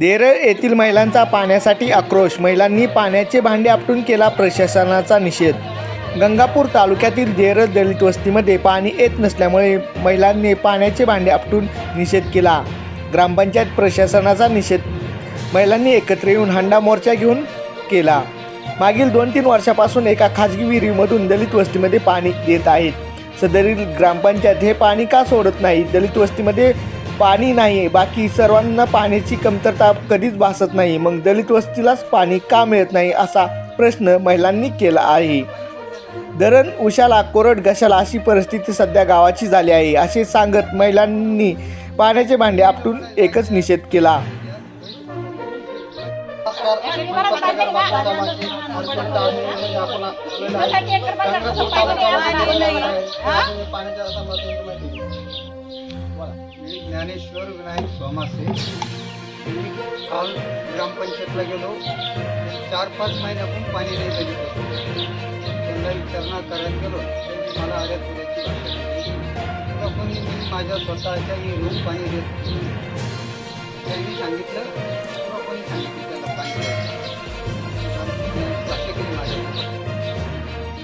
देरळ येथील महिलांचा पाण्यासाठी आक्रोश. महिलांनी पाण्याचे भांडे आपटून केला प्रशासनाचा निषेध. गंगापूर तालुक्यातील देरळ दलित वस्तीमध्ये पाणी येत नसल्यामुळे महिलांनी पाण्याचे भांडे आपटून निषेध केला. ग्रामपंचायत प्रशासनाचा निषेध. महिलांनी एकत्र येऊन हंडा मोर्चा घेऊन केला. मागील दोन तीन वर्षापासून एका खाजगी विहिरीमधून दलित वस्तीमध्ये पाणी देत आहेत सदरील ग्रामपंचायत हे पाणी का सोडत नाही? दलित वस्तीमध्ये पाणी नाही आहे बाकी सर्वांना पाण्याची कमतरता कधीच भासत नाही मग दलित वस्तीलाच पाणी का मिळत नाही असा प्रश्न महिलांनी केला आहे. धरण उशाला कोरड घशाला अशी परिस्थिती सध्या गावाची झाली आहे. असे सांगत महिलांनी पाण्याचे भांडे आपटून एकच निषेध केला. मी ज्ञानेश्वर विनायक सोमासे मी काल ग्रामपंचायतला गेलो. चार पाच महिन्यापासून पाणी नाही बघितलं त्यांना विचारणा करायला गेलो. त्यांनी मला आल्या पुण्याची भाषा कोणी मी माझ्या स्वतःच्या येऊन पाणी देत त्यांनी सांगितलं किंवा कोणी सांगितलं त्याला पाणी द्यायचं. केली माझ्या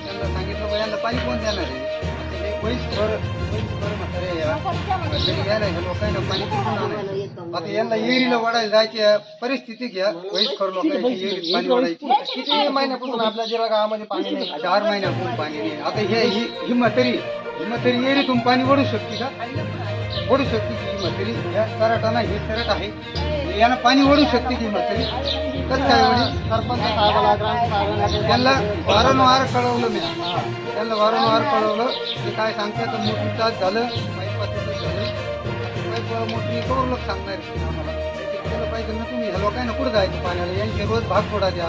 त्यांना सांगितलं बा यांना पाणी कोण देणार आहे? आता हे यायला ह्या लोकांना पाणी कुठून आणायचं आता यांना येरीला वडायला जायची परिस्थिती घ्या वहीत करू नका येरीत पाणी वाढायची किती महिन्यापासून आपल्या जिल्हा गावामध्ये पाणी नाही चार महिन्यापासून पाणी नाही आता हे ही ही म्हातारी ही म्हातारी येरीतून पाणी वडू शकते का वडू शकते की ही म्हातारी या सराटाना हे सरट आहे यांना पाणी ओढू शकते की ही म्हातारी कसं काय वडी सरपंच साहेबाला ग्राम त्यांना वारंवार कळवलं मी. त्यांना वारंवार कळवलं की काय सांगते तर मोठी तास झालं. पाईपाचं झालं मोठी करून लोक सांगणार आम्हाला केलं पाहिजे ना तुम्ही ह्या लोकांना कुठं जायचं पाण्याला यांचे रोज भाग फोडा द्या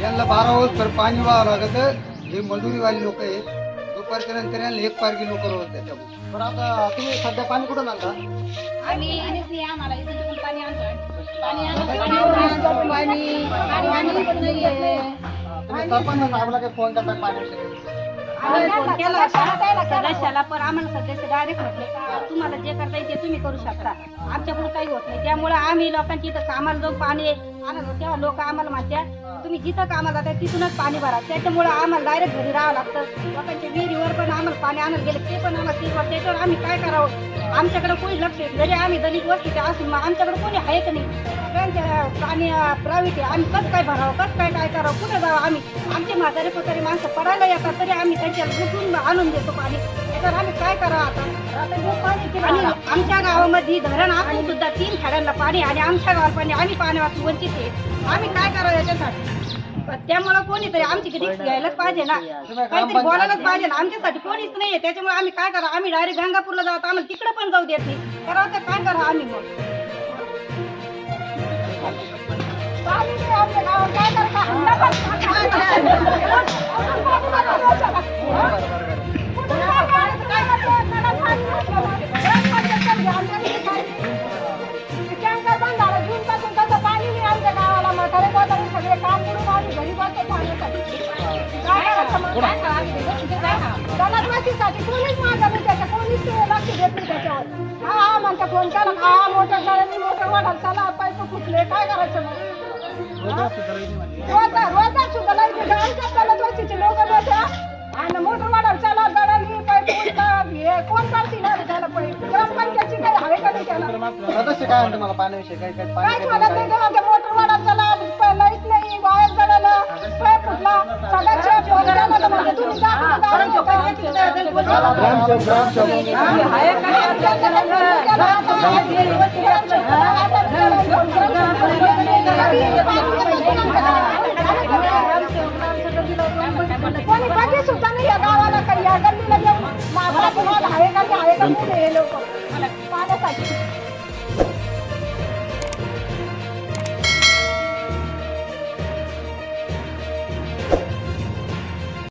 यांना बारा वर्ष तर पाणी व्हावं लागत हे मजुरीवाली लोक आहेत दुपारच्या नंतर यांना एक पारखी लोक रोज त्याच्यामुळे पण आता तुम्ही सध्या पाणी कुठून आणता आम्ही आम्हाला इथं पाणी आणतो पाणी पण सरपंच साहेबाला काही फोन करता पाण्याविषयी सदस्याला पण आम्हाला सदस्य डायरेक्ट म्हटले तुम्हाला जे करता येईल ते तुम्ही करू शकता. आमच्याकडून काही होत नाही. त्यामुळे आम्ही लोकांची इथं कामाला जाऊन पाणी आणत तेव्हा लोक आम्हाला माझ्या तुम्ही जिथं कामाला जाता तिथूनच पाणी भरा. त्याच्यामुळे आम्हाला डायरेक्ट घरी राहावं लागतं. लोकांच्या विहिरीवर पण आम्हाला पाणी आणायला गेलं ते पण आम्हाला तीन त्याच्यावर आम्ही काय करावं? आमच्याकडे कोणी लक्ष जरी आम्ही दलित वस्तीचे असून मग आमच्याकडे कोणी आहे का नाही? सगळ्यांच्या पाणी प्रायव्हेट आहे. आम्ही कसं काय भरावं? कसं काय काय करावं? कुठे जावं आम्ही? आमचे म्हातारे कोतारे माणसं पडायला येतात तरी आम्ही त्यांच्या उठून आणून देतो पाणी. तर आम्ही काय करावं आता? आणि आमच्या गावामध्ये धरण आपण सुद्धा तीन खेड्यांना पाणी आणि आमच्या गावाला पाणी आम्ही पाण्यापासून वंचित आहे. आम्ही काय करावं याच्यासाठी? त्यामुळे कोणीतरी आमची रिक्स घ्यायलाच पाहिजे ना? काहीतरी बोलायलाच पाहिजे ना? आमच्यासाठी कोणीच नाहीये त्याच्यामुळे आम्ही काय करा? आम्ही डायरेक्ट गंगापूरला जाऊ आम्हाला तिकडे पण जाऊ देत नाही. करावं तर काय करा आम्ही मग? काय करता करायचं? जलदवासीसाठी कोणीच त्याच्या कोणीच लक्ष देत नाही त्याच्यावर हा हा म्हणता फोन केला मोटर गाड्यांनी मोटर वाढाल चला पाईप फुटले काय करायचं मग हा? सुद्धा लाइट लोक मोठ्या आणि मोटर वाढाल चला गडाली पाईप हे कोण काढतील त्याला पाईप ग्रामपंचायतची काही हवे का नाही त्याला काय म्हणते मला पाण्याविषयी काय काय पाणी कोणी कधी सुद्धा नाही या गावाला काही या गल्लीला येऊन माझा तुम्हाला आहे का आहे का नाही हे लोक? पाण्यासाठी